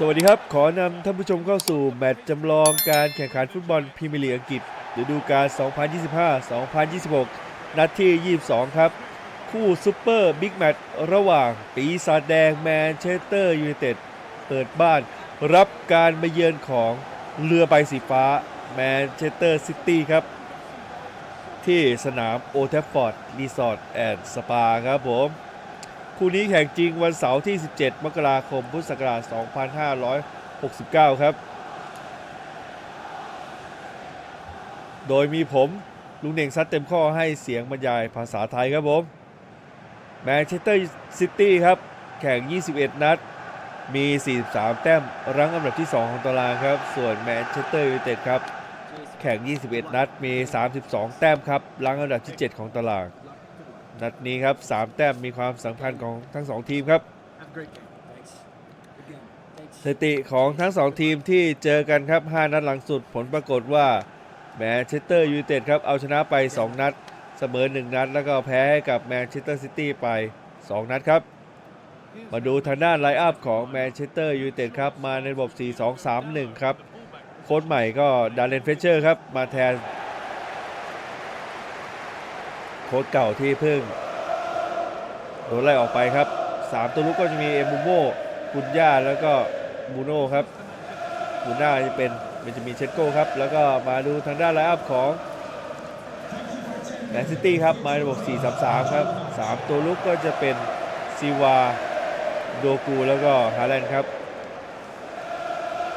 สวัสดีครับ ขอนำท่านผู้ชมเข้าสู่แมตช์จำลองการแข่งขันฟุตบอลพรีเมียร์ลีกอังกฤษฤดูกาล 2025-2026 นัดที่ 22 ครับ คู่ซุปเปอร์บิ๊กแมตช์ระหว่างปีศาจแดงแมนเชสเตอร์ยูไนเต็ดเปิดบ้านรับการมาเยือนของเรือใบสีฟ้าแมนเชสเตอร์ซิตี้ครับ ที่สนามโอเทฟฟอร์ดรีสอร์ทแอนด์สปาครับผม คู่นี้แข่งจริงวันเสาร์ที่ 17 มกราคม พุทธศักราช 2569 ครับ โดยมีผมลุงเน่งซัดเต็มข้อให้เสียงบรรยายภาษาไทยครับผมแมนเชสเตอร์ซิตี้ครับ แข่ง 21 นัด มี 43 แต้มรั้งอันดับที่ 2 ของตารางครับ ส่วนแมนเชสเตอร์ยูไนเต็ดครับ แข่ง 21 นัด มี 32 แต้มครับรั้งอันดับที่ 7 ของตาราง นัดนี้ครับ3แต้มมีความสำคัญของทั้ง2ทีมครับ Have a great game. Thanks. Again, thanks. สถิติของทั้ง2ทีมที่เจอกันครับ 5 นัดหลังสุดผลปรากฏว่าแมนเชสเตอร์ยูไนเต็ดครับเอาชนะไป 2 นัด เสมอ 1 นัด แล้วก็แพ้ให้กับแมนเชสเตอร์ซิตี้ไป 2 นัดครับ มาดูทางด้านไลน์อัพของแมนเชสเตอร์ยูไนเต็ดครับ มาในระบบ 4-2-3-1 ครับ โค้ชใหม่ก็ดาร์เรนเฟเชอร์ครับ มาแทน โค้ชเก่าที่เพิ่งโดนไล่ออกไปครับ 3 ตัวลุกก็จะมีเอมูโมกุนย่าแล้วก็มูโน่ครับมูน่าจะเป็นเบนจามินเชสโก้ครับ แล้วก็มาดูทางด้านไลน์อัพของแมนซิตี้ครับมาในระบบ 4-3-3 ครับ 3 ตัวลุกก็จะเป็นซีวาโดกูแล้วก็ฮาแลนด์ครับ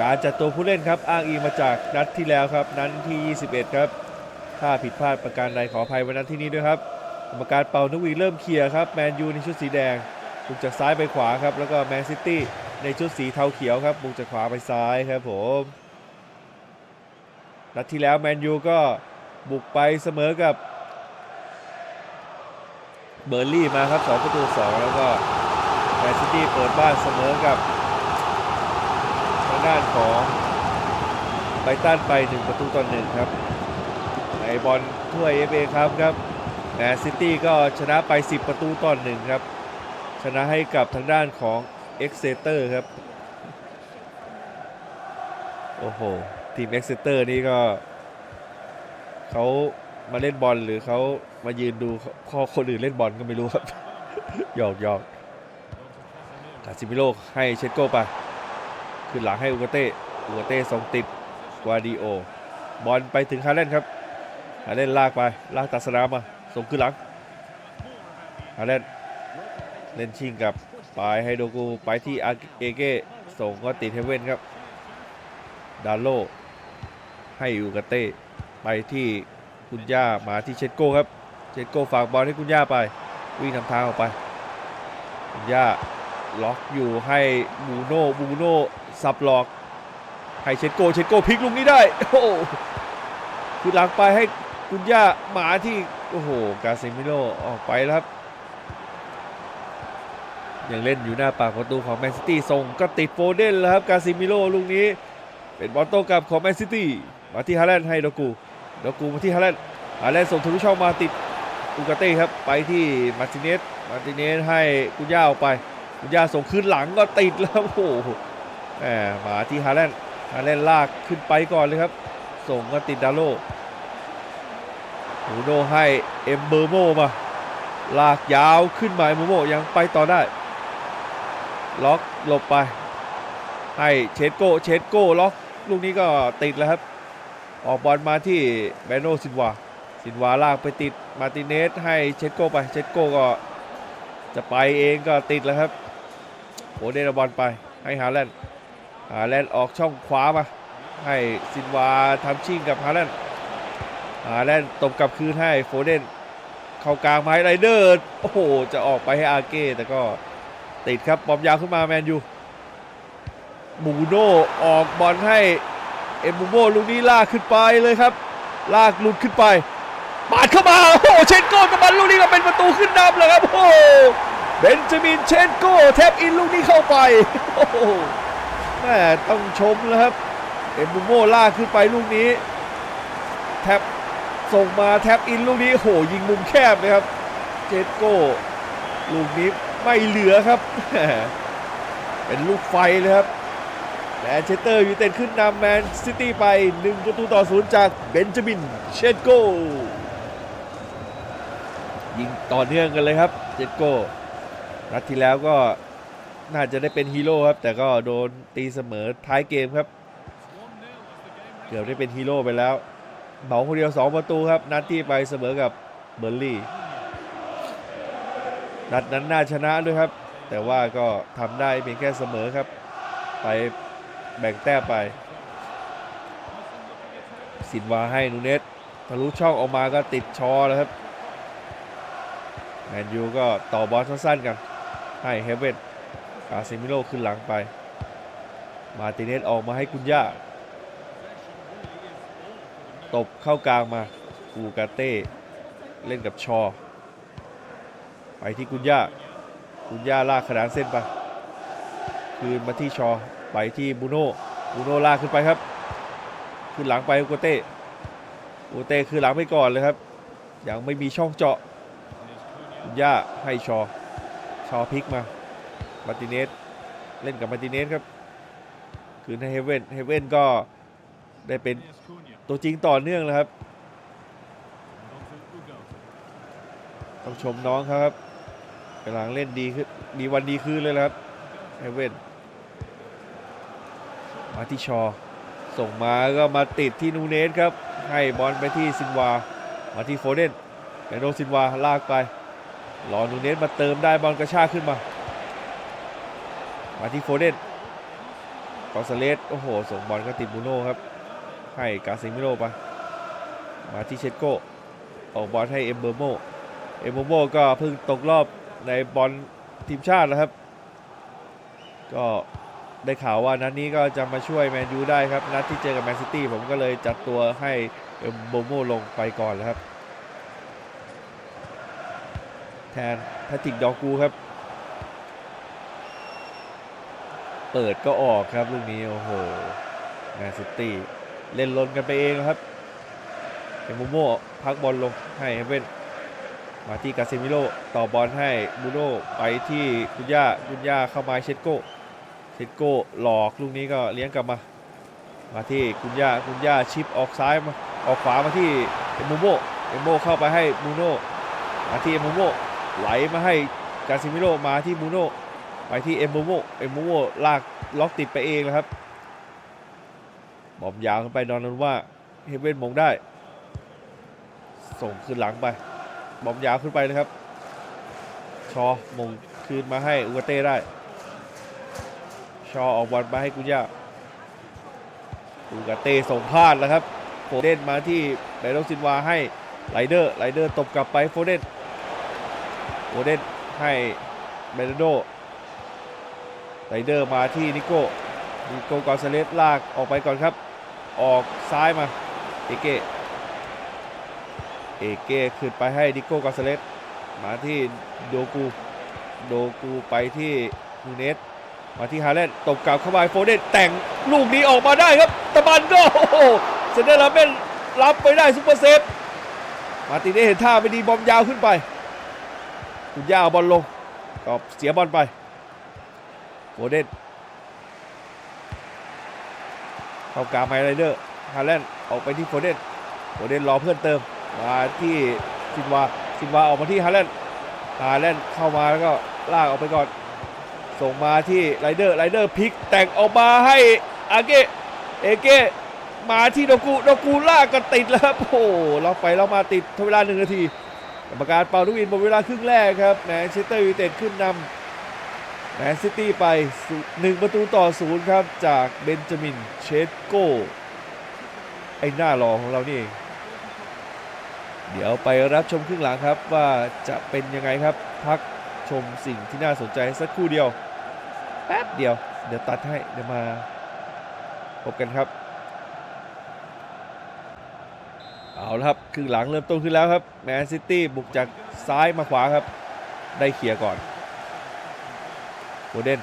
การจัดตัวผู้เล่นครับอ้างอิงมาจากนัดที่แล้วครับ นัดที่ 21 ครับ ถ้าผิดพลาดประการใดขออภัยวันนั้นที่นี้ด้วยครับกรรมการเป่านกหวีเริ่มเคลียร์ครับแมนยูในชุดสีแดงบุกจากซ้ายไปขวาครับแล้วก็แมนซิตี้ในชุดสีเทาเขียวครับบุกจากขวาไปซ้ายครับผมนัดที่แล้วแมนยูก็บุกไปเสมอกับเบอร์ลี่มาครับ2ประตู2แล้วก็แมนซิตี้เปิดบ้านเสมอกับทางด้านของไบตันไป 1 ประตูต่อ1ครับ ในบอลถ้วยเอฟเอครับครับแมนซิตี้ก็ชนะไป 10 ประตูต่อหนึ่งครับ ชนะให้กับทางด้านของเอ็กเซเตอร์ครับ โอ้โห ทีมเอ็กเซเตอร์นี่ก็เขามาเล่นบอลหรือเขามายืนดูข้อคนอื่นเล่นบอลก็ไม่รู้ครับ หยอกหยอกคาซิมิโลให้เชสโก้ไปขึ้นหลังให้อูกาเต้อูกาเต้ส่งติดกวาดิโอบอลไปถึงฮาเลนครับ ฮาเลนลากไป ลากตัดสนามมา ส่งขึ้นหลังฮาเลนเล่นชิงกับปลายให้โดกูไปที่อาเอเก้ส่งก็ติดเฮเว่นครับ ดาโล ให้อูกาเต้ไปที่คุณย่ามาที่เชดโก้ครับ เชดโก้ฝากบอลให้คุณย่าไป วิ่งนำทางออกไป คุณย่าล็อกอยู่ให้บูโน่บูโน่สับหลอกให้เชดโก้เชดโก้พลิกลูกนี้ได้ โอ้คือหลังไปให้ คุณย่าหมาที่ โอ้โห กาเซมิโลออกไปแล้วครับ ยังเล่นอยู่หน้าปากประตูของแมนซิตี้ส่งก็ติดโฟเดนแล้วครับ กาซิมิโลลูกนี้ เป็นบอลโต้กลับของแมนซิตี้มาที่ฮาแลนด์ให้โดกูโดกูมาที่ฮาแลนด์ฮาแลนด์ส่งทะลุช่องมาติดอูกาเต้ครับ ไปที่มาร์ติเนสมาร์ติเนสให้คุณย่าออกไปคุณย่าส่งขึ้นหลังก็ติดแล้วโอ้โหแหมมาที่ฮาแลนด์ฮาแลนด์ลากขึ้นไปก่อนเลยครับ ส่งก็ติดดาโล มูโนให้เอ็มเบอร์โมมา ลากยาวขึ้นมาเอ็มเบอร์โมยังไปต่อได้ ล็อกหลบไป ให้เชดโก้เชดโก้ล็อกลูกนี้ก็ติดแล้วครับ ออกบอลมาที่แบโนซินวาซินวาลากไปติดมาติเนสให้เชดโก้ไปเชดโก้ก็จะไปเองก็ติดแล้วครับโหเดนบอลไปให้ฮาแลนด์ฮาแลนด์ออกช่องขวามา ให้ซินวาทำชิ่งกับฮาแลนด์ ฮาแลนตบกลับคืนให้โฟเดนเข้ากลางไม้ไรเดอร์ โอ้โห จะออกไปให้อาเก้แต่ก็ติดครับบอมยาวขึ้นมาแมนยูมูโน่ออกบอลให้เอ็มบูโมลูกนี้ลากขึ้นไปเลยครับ ลากหลุดขึ้นไปปาดเข้ามา โอ้โหเชนโก้กับมันลูกนี้ก็เป็นประตูขึ้นนำเลยครับ โอ้โหเบนจามินเชนโก้แทบอินลูกนี้เข้าไปโอ้โหแม่ต้องชมนะครับเอ็มบูโมลากขึ้นไปลูกนี้ แท็บ ส่งมาแท็บอินลูกนี้โหยิงมุมแคบเลยครับ เจสโก้ลูกนี้ไม่เหลือครับ เป็นลูกไฟเลยครับแมนเชสเตอร์ยูไนเต็ดขึ้นนำแมนซิตี้ไป 1 ประตูต่อศูนย์จากเบนจามินเชดโก้ยิงต่อเนื่องกันเลยครับเชดโก้นัดที่แล้วก็น่าจะได้เป็นฮีโร่ครับ แต่ก็โดนตีเสมอท้ายเกมครับ เกือบได้เป็นฮีโร่ไปแล้ว เหมาคนเดียว 2 ประตูครับ นัดที่ไปเสมอกับเบอร์ลี่ นัดนั้นน่าชนะด้วยครับ แต่ว่าก็ทำได้เพียงแค่เสมอครับ ไปแบ่งแต้มไป สินวาให้นูเนสทะลุช่องออกมาก็ติดชอแล้วครับแมนยูก็ต่อบอลสั้นๆกัน ให้เฮเวนกาเซมิโลขึ้นหลังไป มาติเนสออกมาให้กุนย่า ตบเข้ากลางมากูกาเต้เล่นกับชอ ไปที่กุนย่ากุนย่าลากขนานเส้นไปคืนมาที่ชอไปที่บูโน่บูโน่ลากขึ้นไปครับ ขึ้นหลังไปกูเต้กูเต้คือหลังไปก่อนเลยครับ ยังไม่มีช่องเจาะกุนย่าให้ชอ ชอพลิกมามาติเนสเล่นกับมาติเนสครับคืนให้เฮเว่นเฮเว่นก็ได้เป็น ตัวจริงต่อเนื่องเลยครับ ต้องชมน้องครับกำลังเล่นดีขึ้นดีวันดีคืนเลยครับเฮเวนมาที่ชอ ส่งมาก็มาติดที่นูเนสครับ ให้บอลไปที่ซินวา มาที่โฟเดนแอนโดซินวาลากไปรอนูเนสมาเติมได้บอลกระชากขึ้นมา มาที่โฟเดนกอสเลสโอ้โห ส่งบอลก็ติดบูโน่ครับ ให้กาซิมิโร่ไปมาที่เชโกออกบอลให้เอมเบอร์โมเอมโมโมก็เพิ่งตกรอบในบอลทีมชาติแล้วครับ ก็ได้ข่าวว่านัดนี้ก็จะมาช่วยแมนยูได้ครับ นัดที่เจอกับแมนซิตี้ผมก็เลยจัดตัวให้เอมโมโมลงไปก่อนแล้วครับ แทนแพทริกดอกูครับ เปิดก็ออกครับลูกนี้ โอ้โห แมนซิตี้ เล่นลนกันไปเองครับเอมโมโมพักบอลลงให้เฮเว่นมาที่กาเซมิโลต่อบอลให้บูโน่ไปที่กุนย่ากุนย่าเข้ามาเชดโก้เชดโก้หลอกลูกนี้ก็เลี้ยงกลับมา มาที่กุนย่ากุนย่าชิปออกซ้ายมาออกขวามาที่เอมโมโมเอมโมเข้าไปให้บูโน่มาที่เอมโมโมไหลมาให้กาเซมิโลมาที่บูโน่ไปที่เอมโมโมเอมโมโมลากล็อกติดไปเองแล้วครับ บอมยาวขึ้นไปนอนนั้นว่าเฮเว่นมงได้ ส่งขึ้นหลังไป บอมยาวขึ้นไปเลยครับ ชอมงคืนมาให้อุกเต้ได้ ชอออกบอลมาให้กุญยาอุกเต้ส่งพลาดแล้วครับโฟเดนมาที่ไดโรซินวาให้ไรเดอร์ไรเดอร์ตบกลับไปโฟเดนโฟเดนให้เบรโดไรเดอร์มาที่นิโก้นิโก้กอนซาเลสลากออกไปก่อนครับ ออกซ้ายมา เอเกเอเกขึ้นไปให้ดิโก้กาซเลสมาที่โดกูโดกูไปที่นูเนสมาที่ฮาเลนตบกลับเข้าไปโฟเดนแต่งลูกนี้ออกมาได้ครับตะบันก็โอ้โหเซนเดอร์ลาเมนรับไปได้ซุปเปอร์เซฟมาติเนสเห็นท่าไม่ดีบอมยาวขึ้นไป คุณย่าเอาบอลลงก็เสียบอลไปโฟเดน เข้ากลางไมไรเดอร์ฮาเลนออกไปที่โฟเดนโฟเดนรอเพื่อนเติมมาที่ซินวาซินวาออกมาที่ฮาแลนด์ฮาแลนด์เข้ามาแล้วก็ลากออกไปก่อน ส่งมาที่ไรเดอร์ไรเดอร์พลิกแต่งออกมาให้อาเกะเอเกะมาที่โดกูโดกูลากก็ติดแล้วครับโอ้โหเราไปเรามาติดทเวลาหนึ่งนาทีกรรมการเป่าลูกอินหมดเวลาครึ่งแรกครับแมนเชสเตอร์ยูไนเต็ดขึ้นนำ แมนซิตี้ไปหนึ่งประตูต่อศูนย์ครับ จากเบนจามินเชสโก้ ไอ้หน้ารอของเรานี่เองเดี๋ยวไปรับชมครึ่งหลังครับว่าจะเป็นยังไงครับ พักชมสิ่งที่น่าสนใจสักครู่เดียว แป๊บเดียว เดี๋ยวตัดให้เดี๋ยวมาพบกันครับ เอาละครับครึ่งหลังเริ่มต้นขึ้นแล้วครับแมนซิตี้บุกจากซ้ายมาขวาครับ ได้เคลียก่อน โกเดน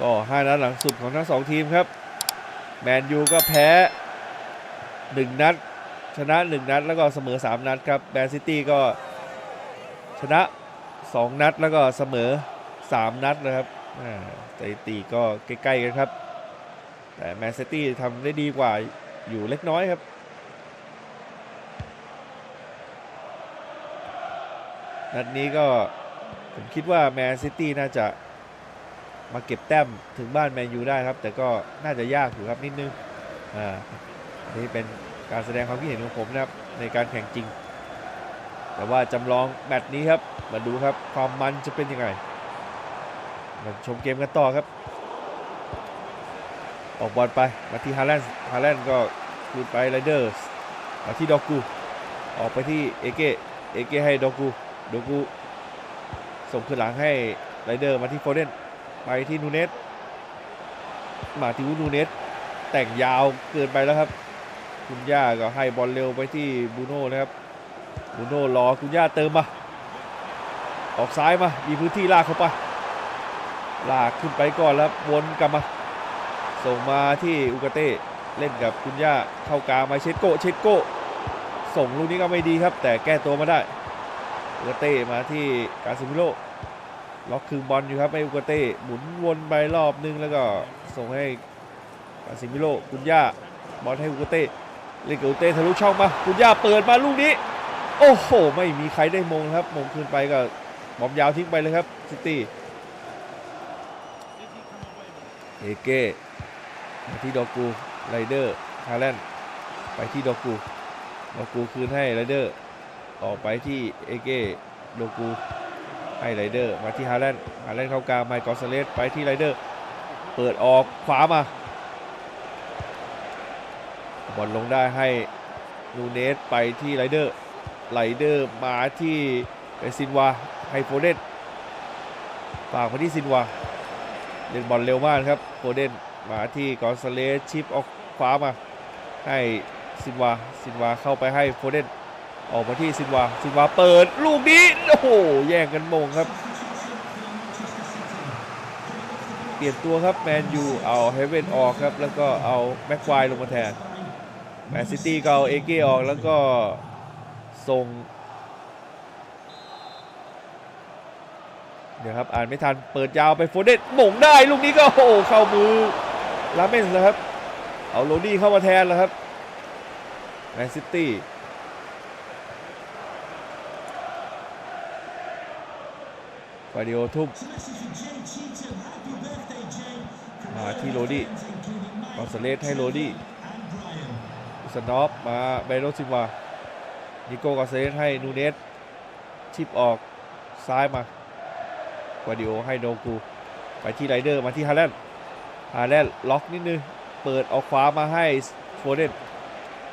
ก็ห้านัดหลังสุดของทั้งสองทีมครับ แมนยูก็แพ้หนึ่งนัด ชนะหนึ่งนัด แล้วก็เสมอสามนัดครับแมนซิตี้ก็ชนะสองนัดแล้วก็เสมอสามนัดนะครับสถิติก็ใกล้ๆกันครับ แต่แมนซิตี้ทำได้ดีกว่าอยู่เล็กน้อยครับนัดนี้ก็ ผมคิดว่าแมนซิตี้น่าจะมาเก็บแต้มถึงบ้านแมนยูได้ครับ แต่ก็น่าจะยากอยู่ครับนิดนึงอ่านนี่เป็นการแสดงความคิดเห็นของผมนะครับในการแข่งจริง แต่ว่าจำลองแมตช์นี้ครับมาดูครับความมันจะเป็นยังไงมาชมเกมกันต่อครับ ออกบอลไปมาที่ฮาแลนด์ฮาแลนด์ก็คืนไปไรเดอร์สมาที่ดอกกู ออกไปที่เอเกเอเกให้ดอกกูดอกกู ส่งขึ้นหลังให้ไรเดอร์มาที่โฟเดนไปที่นูเนสมาที่วูนูเนสแต่งยาวเกินไปแล้วครับ คุณย่าก็ให้บอลเร็วไปที่บูโน่นะครับบูโน่รอคุณย่าเติมมา ออกซ้ายมา มีพื้นที่ลากเข้าไป ลากขึ้นไปก่อนแล้ววนกลับมา ส่งมาที่อุกาเต้เล่นกับคุณย่าเข้ากลางมาเชดโกเชดโกส่งลูกนี้ก็ไม่ดีครับ แต่แก้ตัวมาได้ อุกเต้มาที่กาซิมิโลล็อกคืนบอลอยู่ครับให้อุกเต้หมุนวนไปรอบนึงแล้วก็ส่งให้กาซิมิโลคุณย่าบอลให้อุกเต้เล่นกับอุกเต้ทะลุช่องมาคุณย่าเปิดมาลูกนี้ โอ้โห ไม่มีใครได้มงครับมงคืนไปก็บอมยาวทิ้งไปเลยครับซิตี้เอเก้มาที่ดอกูไรเดอร์ฮาแลนด์ไปที่ดอกูดอกูคืนให้ไรเดอร์ ออกไปที่เอเกโดกูให้ไรเดอร์มาที่ฮาแลนด์ฮาแลนด์เข้ากลางไมค์กอสเลสไปที่ไรเดอร์ เปิดออกขวามาบอลลงได้ให้นูเนสไปที่ไรเดอร์ไรเดอร์มาที่เป็นซินวาให้โฟเดนฝากมาที่ซินวาเล่นบอลเร็วมากครับโฟเดนมาที่กอสเลสชิปออกขวามาให้ซินวาซินวาเข้าไปให้โฟเดน ออกมาที่ซินวาซินวาเปิดลูกนี้โอ้โหแย่งกันมงครับ เปลี่ยนตัวครับแมนยูเอาเฮเวนออกครับ แล้วก็เอาแม็กควายลงมาแทนแมนซิตี้ก็เอาเอเก้ออกแล้วก็ส่งเดี๋ยวครับอ่านไม่ทันเปิดยาวไปโฟเดนหม่งได้ลูกนี้ก็โอ้เข้ามือลาเมนส์แล้วครับ เอาโรดี้เข้ามาแทนแล้วครับแมนซิตี้ ฟาดิโอทุ่มาที่โรดี้กอนซาเลสให้โรดี้สนอฟมาเบโรซิวานิโก้กอนซาเลสให้นูเนสชิปออกซ้ายมาวาดิโอให้โดกู ไปที่ไรเดอร์มาที่ฮาแลนด์ฮาแลนด์ล็อกนิดนึง เปิดออกขวามาให้โฟเดน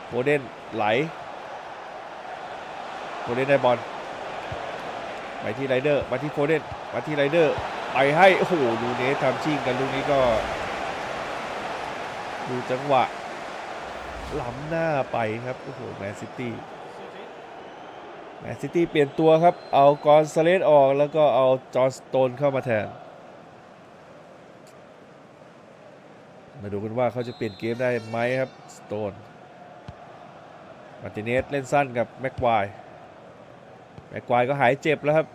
โฟเดนไหลโฟเดนได้บอล ไปที่ไรเดอร์มาที่โฟเดนมาที่ไรเดอร์ไปให้โอ้โหดูเนสทำชิงกันลูกนี้ก็ดูจังหวะล้ำหน้าไปครับโอ้โหแมนซิตี้แมนซิตี้เปลี่ยนตัวครับ เอากอนซาเลสออกแล้วก็เอาจอห์สโตนเข้ามาแทน มาดูกันว่าเขาจะเปลี่ยนเกมได้ไหมครับ สโตนมาติเนสเล่นสั้นกับแม็กควาย แม็กควายก็หายเจ็บแล้วครับ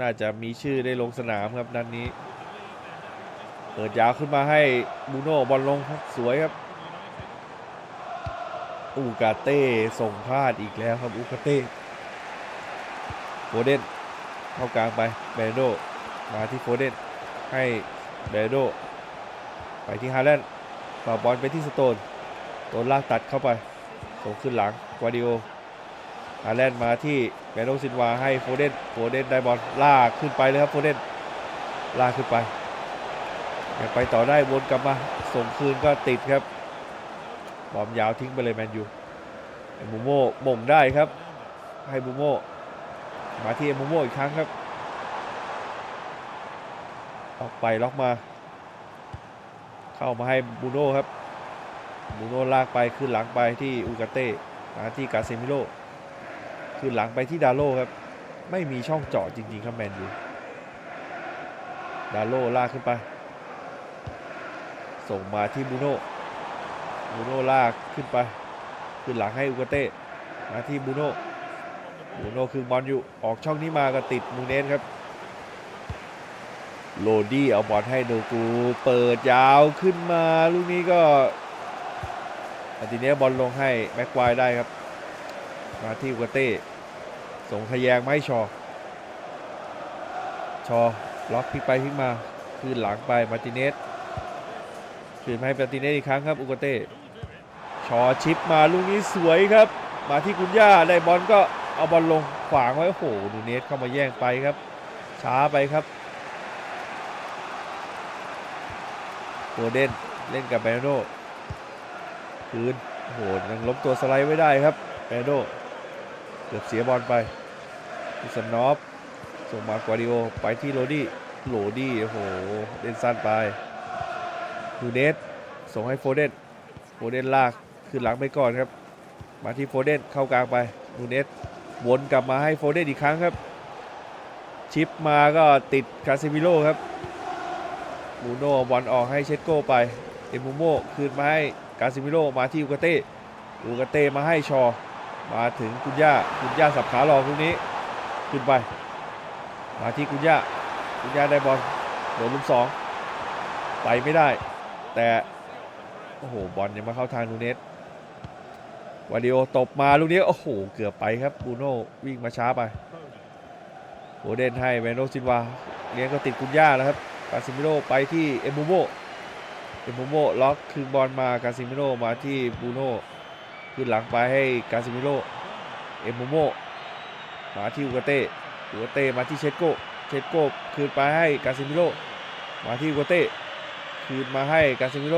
น่าจะมีชื่อได้ลงสนามครับนัดนนี้ เปิดยาวขึ้นมาให้บูโน่บอลลงครับสวยครับ อูกาเต้ส่งพลาดอีกแล้วครับอูกาเต้โฟเดนเข้ากลางไปเบรโดมาที่โฟเดนให้เบรโดไปที่ฮาแลนด์ฝากบอลไปที่สโตนโดนลากตัดเข้าไปส่งขึ้นหลังกวาดิโออาแลนด์มาที่ แมนโนซินวาให้โฟเดนโฟเดนได้บอลลากขึ้นไปเลยครับโฟเดนลากขึ้นไปยังไปต่อได้วนกลับมาส่งคืนก็ติดครับบอมยาวทิ้งไปเลยแมนยูเอมูโม่หม่งได้ครับ ให้บูโม่มาที่เอมูโม่อีกครั้งครับ ออกไปล็อกมา เข้ามาให้บูโน่ครับบูโน่ลากไปขึ้นหลังไปที่อูกาเต้มาที่กาเซมิโล คือหลังไปที่ดาโลครับ ไม่มีช่องเจาะจริง ๆ ครับแมนยูดาโลลากขึ้นไป ส่งมาที่บูโน่บูโน่ลากขึ้นไป ขึ้นหลังให้อุกเต้มาที่บูโน่บูโน่คือบอลอยู่ออกช่องนี้มาก็ติดมูเนสครับโรดี้เอาบอลให้โดกูเปิดยาวขึ้นมาลูกนี้ก็อาทีนี้บอลลงให้แม็กควายได้ครับ มาที่กัวเต้ ส่งทะแยงไมาให้ชอ ชอล็อกพลิกไปพลิกมา คืนหลังไปมาติเนสคืนให้มาติเนสอีกครั้งครับอุกเต้ชอชิปมาลูกนี้สวยครับ มาที่กุนย่าได้บอลก็เอาบอลลงขวางไว้โอ้โหนูเนสเข้ามาแย่งไปครับ ช้าไปครับโกเดนเล่นกับแบรโดคืนโอ้โหยังล้มตัวสไลด์ไว้ได้ครับแบรโดเกือบเสียบอลไป ดิสันนอฟส่งมากวาดิโอไปที่โรดี้โรดี้โอ้โหเล่นสั้นไปนูเนสส่งให้โฟเดนโฟเดนลากขึ้นหลังไปก่อนครับ มาที่โฟเดนเข้ากลางไปนูเนสวนกลับมาให้โฟเดนอีกครั้งครับ ชิปมาก็ติดคาซิมิโร่ครับบูโน่บอลออกให้เชสโก้ไปเอมูโมคืนมาให้กาซิมิโร่มาที่อูกาเต้อูกาเต้มาให้ชอ มาถึงกุนย่ากุนย่าสับขาหลอกตรงนี้ ขึ้นไป มาที่กุนย่ากุนย่าได้บอลโดนลุมสองไปไม่ได้ แต่ โอ้โห บอลยังมาเข้าทางนูเนสวาดิโอตบมาลูกนี้โอ้โห เกือบไปครับบูโน่วิ่งมาช้าไปโอเดนให้แมนโนซินวาเลี้ยงก็ติดกุนย่าแล้วครับกาซิมิโร่ไปที่เอมูโมเอมูโมล็อกคืนบอลมากาซิมิโร่มาที่บูโน่ขึ้นหลังไปให้กาซิมิโร่เอมูโม มาที่อูกาเต้อูกาเต้มาที่เชสโก้เชสโก้คืนไปให้กาซิมิโรมาที่อูกาเต้คืนมาให้กาซิมิโร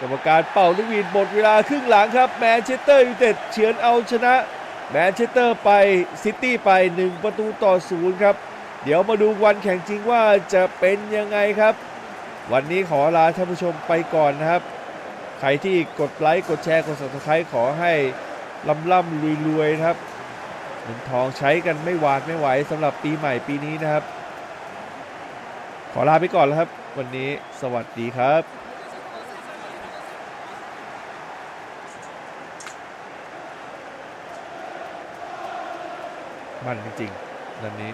กรรมการเป่าลูกหวีดหมดเวลาครึ่งหลังครับแมนเชสเตอร์ยูไนเต็ดเฉือนเอาชนะแมนเชสเตอร์ไปซิตี้ไป 1 ประตูต่อศูนย์ครับ เดี๋ยวมาดูวันแข่งจริงว่าจะเป็นยังไงครับ วันนี้ขอลาท่านผู้ชมไปก่อนนะครับ ใครที่กดไลค์ กดแชร์ กด subscribe ขอให้ล่ำล่ำรวยรวยครับ เงินทองใช้กันไม่หวาดไม่ไหวสำหรับปีใหม่ปีนี้นะครับ ขอลาไปก่อนแล้วครับ วันนี้สวัสดีครับมันจริงๆนันนี้